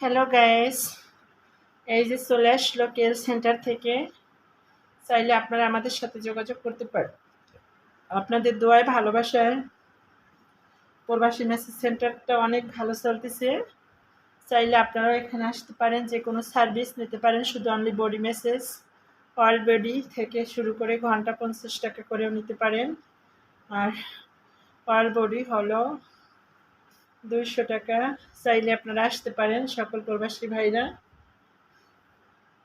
Hello guys এই যে চলে আসলো কেল সেন্টার থেকে চাইলে আপনারা আমাদের সাথে যোগাযোগ করতে পারেন। আপনাদের দোয়ায়, ভালোবাসায় প্রবাসী মেসেজ সেন্টারটা অনেক ভালো চলতেছে। চাইলে আপনারাও এখানে আসতে পারেন, যে কোনো সার্ভিস নিতে পারেন, শুধু only body message all body থেকে শুরু করে ঘণ্টা পঞ্চাশ টাকা করেও নিতে পারেন। আর অল বডি হলো দুইশো টাকা চাইলে আপনারা আসতে পারেন, সকল প্রবাসী ভাইরা।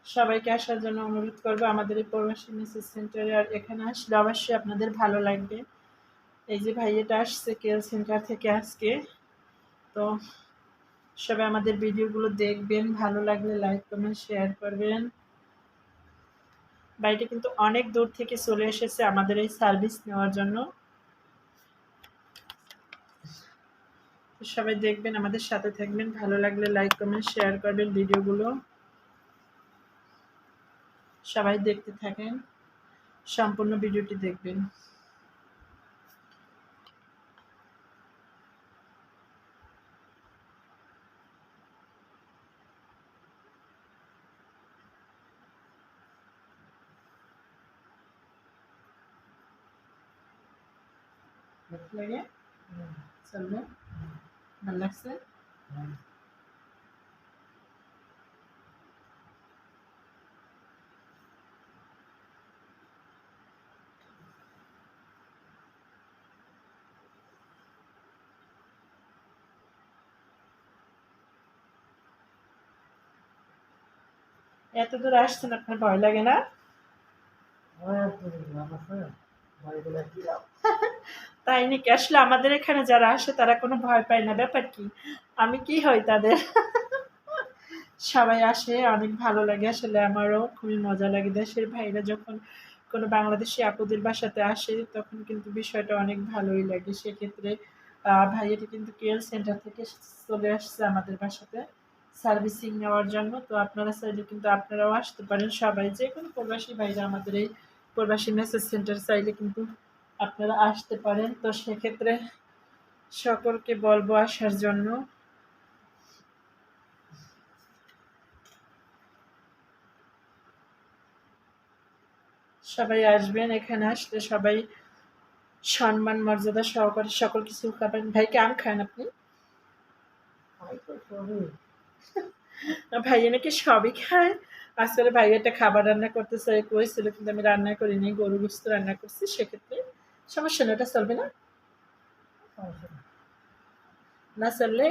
সবাইকে আসার জন্য অনুরোধ করব আমাদের এই প্রবাসী মেসেজ সেন্টারে আর এখানে আসলে অবশ্যই আপনাদের ভালো লাগবে। এই যে ভাইয়াটা আসছে কেল সেন্টার থেকে আজকে। তো সবাই আমাদের ভিডিওগুলো দেখবেন, ভালো লাগলে লাইক, কমেন্ট, শেয়ার করবেন। বাড়িটা কিন্তু অনেক দূর থেকে চলে এসেছে আমাদের এই সার্ভিস নেওয়ার জন্য। সবাই দেখবেন আমাদের সাথে থাকবেন। ভালো লাগলে লাইক কমেন্ট শেয়ার করবেন ভিডিওগুলো। সবাই দেখতে থাকেন সম্পূর্ণ ভিডিওটি দেখবেন। লাগে চলবে। ভালো লাগছে এত দূর আসছেন আপনার ভয় লাগে না তাই নাকি? আসলে আমাদের এখানে যারা আসে, তারা কোনো ভয় পায় না। ব্যাপার কি? আমি কি হই তাদের? সবাই আসে, অনেক ভালো লাগে আসলে আমারও। খুবই মজা লাগে দেশের ভাইরা যখন কোনো বাংলাদেশি আপুদের বাসাতে আসে, তখন কিন্তু বিষয়টা অনেক ভালোই লাগে। সেক্ষেত্রে ভাইয়াটি কিন্তু কেয়ার সেন্টার থেকে চলে আসছে আমাদের বাসাতে সার্ভিসিং নেওয়ার জন্য। তো আপনারা চাইলে কিন্তু আপনারাও আসতে পারেন। সবাই যে কোনো প্রবাসী ভাইরা আমাদের এই প্রবাসী মেসেজ সেন্টার চাইলে কিন্তু আপনারা আসতে পারেন তো সেক্ষেত্রে সকলকে বলব আসার জন্য। সবাই আসবেন এখানে আসলে সবাই সম্মান মর্যাদা সহকারে সকল কিছু খাবেন। ভাইকে আম খান আপনি? ভাইয়া নাকি সবই খায়। আসলে ভাই একটা খাবার রান্না করতে চাই কইছিল কিন্তু আমি রান্না করিনি গরু গুস্ত রান্না করছি সেক্ষেত্রে সমস্যা নেই, ওটা চলবে না? না চললে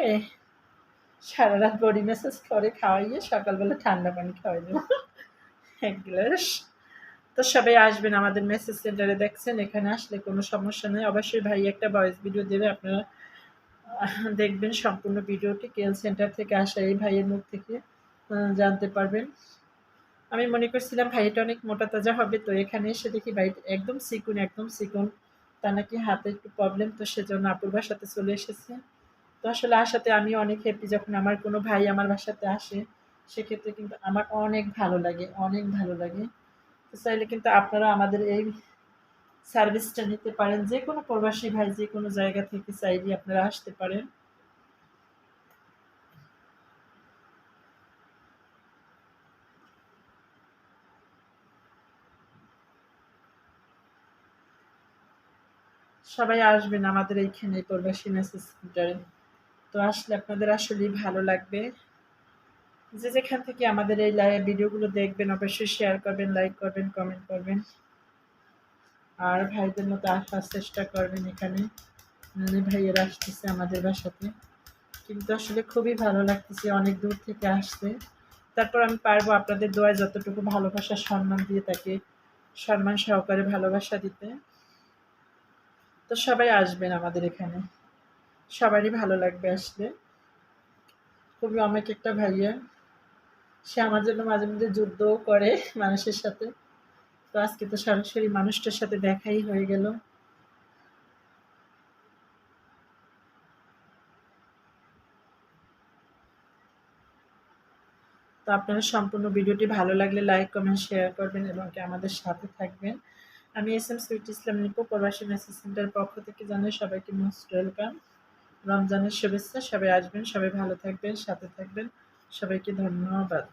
সারা রাত বডি ম্যাসেজ করে, খাওয়াইয়ে সকালবেলা ঠান্ডা পানি খাওয়াই দেবো। এক গ্লাস। তো সবাই আসবেন আমাদের মেসেজ সেন্টারে দেখছেন, এখানে আসলে কোনো সমস্যা নেই। অবশ্যই ভাই একটা ভয়েস ভিডিও দেবে, আপনারা দেখবেন সম্পূর্ণ ভিডিওটি কেল সেন্টার থেকে আসা এই ভাইয়ের মুখ থেকে জানতে পারবেন। আমি মনে করছিলাম ভাইটা অনেক মোটা তাজা হবে, তো এখানে এসে দেখি ভাই একদম সিকুন একদম সিকুন। তা নাকি হাতে একটু প্রবলেম তো সেজন্য আপুর বাসাতে চলে এসেছে। তো আসলে আসাতে আমি অনেক হ্যাপি যখন আমার কোনো ভাই আমার বাসাতে আসে, সেক্ষেত্রে কিন্তু আমার অনেক ভালো লাগে, অনেক ভালো লাগে। তো চাইলে কিন্তু আপনারা আমাদের এই সার্ভিসটা নিতে পারেন যে কোনো প্রবাসী ভাই যে কোনো জায়গা থেকে চাইলে আপনারা আসতে পারেন। সবাই আসবেন আমাদের এইখানে প্রবাসী মেসেজ সেন্টারে। তো আসলে আপনাদের আসলেই ভালো লাগবে। যে যেখান থেকে আমাদের এই লাইভ ভিডিওগুলো দেখবেন, অবশ্যই শেয়ার করবেন লাইক করবেন কমেন্ট করবেন। আর ভাইদের মতো আসার চেষ্টা করবেন এখানে। ভাইয়েরা আসতেছে আমাদের বাসাতে। কিন্তু আসলে খুবই ভালো লাগতেছে, অনেক দূর থেকে আসতে তারপর আমি পারব আপনাদের দোয়ায় যতটুকু ভালোবাসা, সম্মান দিয়ে তাকে সম্মান সহকারে ভালোবাসা দিতে। তো সবাই আসবেন আমাদের এখানে। সবারই ভালো লাগবে আসলে। খুবই অনেক একটা ভাইয়া। সে আমার জন্য মাঝে মধ্যে যুদ্ধও করে মানুষের সাথে। তো আজকে তো সরাসরি মানুষটার সাথে দেখাই হয়ে গেল। তো আপনারা সম্পূর্ণ ভিডিওটি ভালো লাগলে লাইক কমেন্ট শেয়ার করবেন এবং আমাদের সাথে থাকবেন। আমি S M Sweet Islam Nipu, প্রবাসী মেসেজ সেন্টার পক্ষ থেকে জানাই সবাইকে মোস্ট ওয়েলকাম। রমজানের শুভেচ্ছা, সবাই আসবেন, সবাই ভালো থাকবেন, সাথে থাকবেন। সবাইকে ধন্যবাদ।